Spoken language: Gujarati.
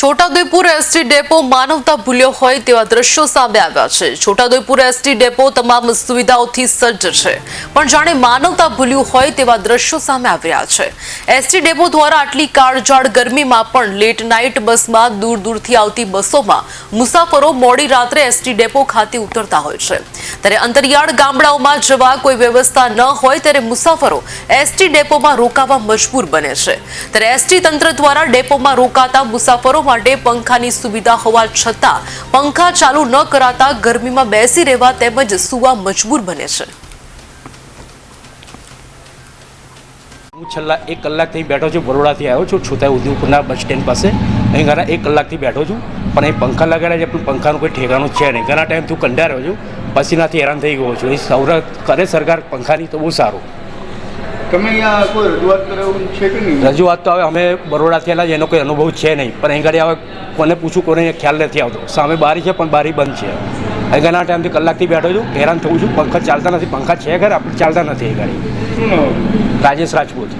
છોટાઉદેપુર એસટી ડેપો માનવતા ભૂલ્યો હોય તેવા દ્રશ્યો સામે આવ્યા છે. છોટાઉદેપુર એસટી ડેપો તમામ સુવિધાઓથી સજ્જ છે. પણ જાણે માનવતા ભૂલ્યું હોય તેવા દ્રશ્યો સામે આવ્યા છે. એસટી ડેપો દ્વારા આટલી કાળજાળ ગરમીમાં પણ લેટ નાઇટ બસમાં દૂર દૂરથી આવતી બસોમાં મુસાફરો મોડી રાત્રે એસટી ડેપો ખાતે ઉતરતા હોય છે. ત્યારે અંતરિયાળ ગામડાઓમાં જવા કોઈ વ્યવસ્થા ન હોય ત્યારે મુસાફરો એસટી ડેપોમાં રોકાવા મજબૂર બને છે. ત્યારે એસટી તંત્ર દ્વારા ડેપોમાં રોકાતા મુસાફરો માટે પંખાની સુવિધા હોવા છતાં પંખા ચાલુ ન કરાતા ગરમીમાં બેસી રહેવા તેમજ સુવા મજબૂર બને છે. હું છેલ્લા એક કલાકથી બેઠો છું, બરોડાથી આવ્યો છું. છોટા ઉદયપુરના બસ સ્ટેન્ડ પાસે. અહીં ઘણા એક કલાકથી બેઠો છું. પણ અહીં પંખા લગાડ્યા છે, પણ પંખાનું કોઈ ઠેકાણું છે નહીં. ઘણા ટાઈમથી હું રહ્યો છું. પસીનાથી હેરાન થઈ ગયો છું. એ સૌરાષ્ટ્ર કરે સરકાર પંખાની તો બહુ સારું. તમે અહીંયા કોઈ રજૂઆત કરે એવું છે કે નહીં? રજૂઆત તો હવે અમે બરોડાથી થયેલા એનો કોઈ અનુભવ છે નહીં. પણ અહીં ઘડી હવે કોને પૂછું કોને ખ્યાલ નથી આવતો. સામે બારી છે પણ બારી બંધ છે. અહીં ઘણા ટાઈમથી કલાકથી બેઠો છું હેરાન થવું છું. પંખા ચાલતા નથી. પંખા છે ઘર આપણે ચાલતા નથી અહીં ઘડી રાજેશ રાજપૂત.